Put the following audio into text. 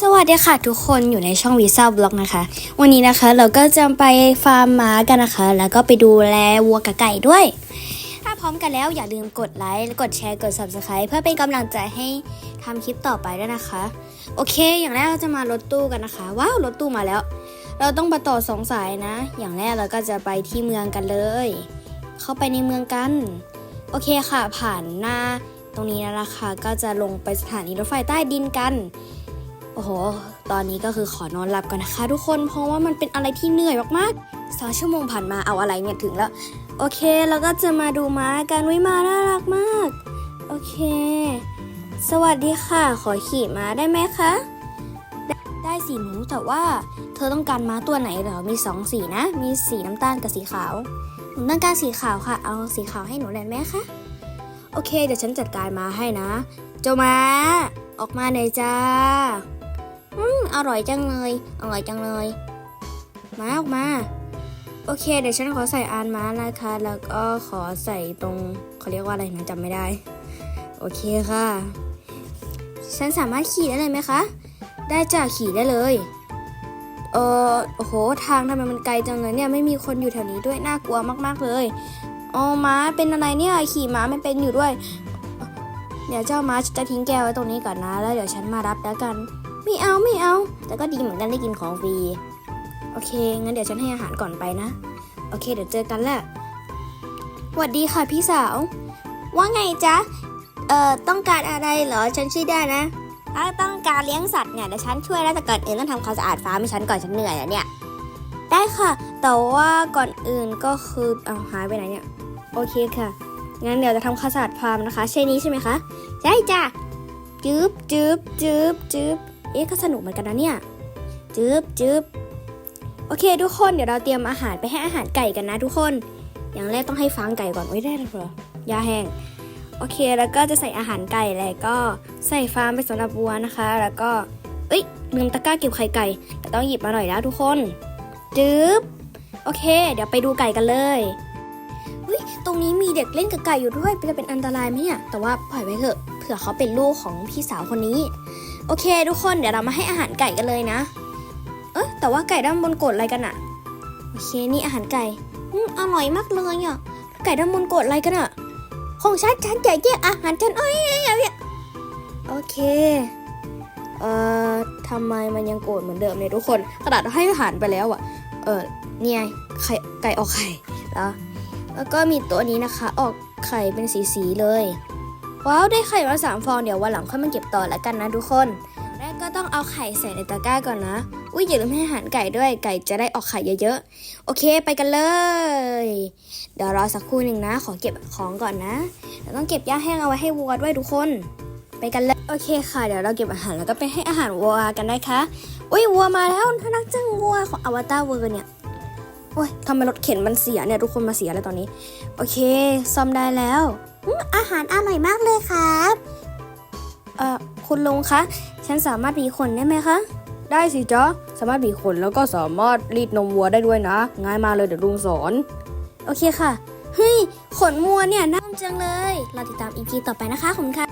สวัสดีค่ะทุกคนอยู่ในช่องวีซ่าบล็อกนะคะ วันนี้นะคะเราก็จะไปฟาร์มม้ากันนะคะ แล้วก็ไปดูแลวัวกับไก่ด้วย ถ้าพร้อมกันแล้วอย่าลืมกดไลค์กดแชร์กด subscribe เพื่อเป็นกำลังใจให้ทำคลิปต่อไปด้วยนะคะ โอเค อย่างแรกเราจะมารถตู้กันนะคะ ว้าวรถตู้มาแล้ว เราต้องไปต่อสองสายนะ อย่างแรกเราก็จะไปที่เมืองกันเลย เข้าไปในเมืองกัน โอเคค่ะ ผ่านหน้าตรงนี้แล้วนะคะ ก็จะลงไปสถานีรถไฟใต้ดินกัน โอ้โห ตอนนี้ก็คือขอนอนหลับก่อนนะคะ ทุกคน เพราะว่ามันเป็นอะไรที่เหนื่อยมากๆสองชั่วโมงผ่านมาเอาอะไรเนี่ยถึงแล้ว โอเค แล้วก็จะมาดูม้ากันวิมาน่ารักมาก โอเค สวัสดีค่ะ ขอขี่ม้าได้ไหมคะ ได้ได้สีหนูแต่ว่า เธอต้องการม้าตัวไหนเหรอ มีสองสีนะ มีสีน้ำตาลกับสีขาว หนูต้องการสีขาวค่ะ เอาสีขาวให้หนูได้ไหมคะ โอเค เดี๋ยวฉันจัดการมาให้นะ เจ้าม้า ออกมาหน่อยจ้า อืมอร่อยจังเลย อร่อยจังเลย มาออกมา โอเค เดี๋ยวฉันขอใส่อานม้านะคะ แล้วก็ขอใส่ตรงเขาเรียกว่าอะไรนะจำไม่ได้ โอเคค่ะ ฉันสามารถขี่ได้เลยไหมคะ ได้จ้ะขี่ได้เลยเออโอ้โห ทางทำไมมันไกลจังเลยเนี่ย ไม่มีคนอยู่แถวนี้ด้วย น่ากลัวมาก ๆ เลยอ๋อม้าเป็นอะไรเนี่ย ขี่ม้าไม่เป็นอยู่ด้วย เดี๋ยวเจ้าม้าจะทิ้งแกไว้ตรงนี้ก่อนนะ แล้วเดี๋ยวฉันมารับแล้วกัน ไม่เอาไม่เอา แต่ก็ดีเหมือนกันได้กินของฟรี โอเค งั้นเดี๋ยวฉันให้อาหารก่อนไปนะ โอเค เดี๋ยวเจอกันแหละสวัสดีค่ะพี่สาว ว่าไงจ๊ะ เอ่อ ต้องการอะไรเหรอ ฉันช่วยได้นะ ถ้าต้องการเลี้ยงสัตว์เนี่ยเดี๋ยวฉันช่วยแล้วแต่ก่อนอื่นต้องทำความสะอาดฟาร์มให้ฉันก่อนฉันเหนื่อยแล้วเนี่ย ได้ค่ะ แต่ว่าก่อนอื่นก็คือเอาหายไปไหนเนี่ย โอเคค่ะ งั้นเดี๋ยวจะทำความสะอาดฟาร์มนะคะ ใช่นี้ใช่ไหมคะ ใช่จ้ะจึ๊บจึ๊บจึ๊บจึ๊บ เอ๊ะก็สนุกเหมือนกันนะเนี่ยจึ๊บจึ๊บโอเค ทุกคนเดี๋ยวเราเตรียมอาหารไปให้อาหารไก่กันนะทุกคน อย่างแรกต้องให้ฟางไก่ก่อนไม่ได้หรอยาแห้งโอเคแล้วก็จะใส่อาหารไก่แล้วก็ใส่ฟางไปสำหรับวัวนะคะ แล้วก็เอ้ยลืมตะกร้าเก็บไข่ไก่ แต่ต้องหยิบมาหน่อยแล้วทุกคนจึ๊บโอเค เดี๋ยวไปดูไก่กันเลยอุ้ยตรงนี้มีเด็กเล่นกับไก่อยู่ด้วยจะเป็นอันตรายไหมเนี่ยแต่ว่าปล่อยไว้เถอะเผื่อเขาเป็นลูกของพี่สาวคนนี้ โอเค ทุกคนเดี๋ยวเรามาให้อาหารไก่กันเลยนะ เอ๊ะแต่ว่าไก่ด้านบนกดอะไรกันอะโอเคนี่อาหารไก่อืมอร่อยมากเลยอะไก่ด้านบนกดอะไรกันอะของฉันฉันใหญ่แยกอาหารฉันเอ้ยเอ้ยเอ้ยโอเคเอ่อทำไมมันยังโกรธเหมือนเดิมเนี่ยทุกคนขนาดให้อาหารไปแล้วอะเออเนี่ยไข่ไก่ออกไข่แล้วแล้วก็มีตัวนี้นะคะ ออกไข่เป็นสีๆเลย ว้าวได้ไข่มาสามฟองเดี๋ยววันหลังค่อยมาเก็บต่อแล้วกันนะทุกคนแรกก็ต้องเอาไข่ใส่ในตะกร้าก่อนนะ อุ้ยอย่าลืมให้อาหารไก่ด้วยไก่จะได้ออกไข่เยอะๆ โอเคไปกันเลย เดี๋ยวรอสักครู่หนึ่งนะ ขอเก็บของก่อนนะเดี๋ยวต้องเก็บหญ้าแห้งเอาไว้ให้วัวด้วยทุกคน ไปกันเลยโอเคค่ะ เดี๋ยวเราเก็บอาหารแล้วก็ไปให้อาหารวัวกันได้ค่ะอุ้ยวัวมาแล้วน่ารักจังวัวของอวตารเวอร์เนี่ย โอ้ยทำไมรถเข็นมันเสียเนี่ยทุกคนมาเสียแล้วตอนนี้ โอเคซ่อมได้แล้ว อาหารอร่อยมากเลยครับเอ่อคุณลุงคะ ฉันสามารถบีขนได้ไหมคะ ได้สิจ๊ะ สามารถบีขนแล้วก็สามารถรีดนมวัวได้ด้วยนะ ง่ายมากเลยเดี๋ยวลุงสอน โอเคค่ะ เฮ้ย ขนวัวเนี่ยน่าจังเลย เราติดตามอีพีต่อไปนะคะขอบคุณค่ะ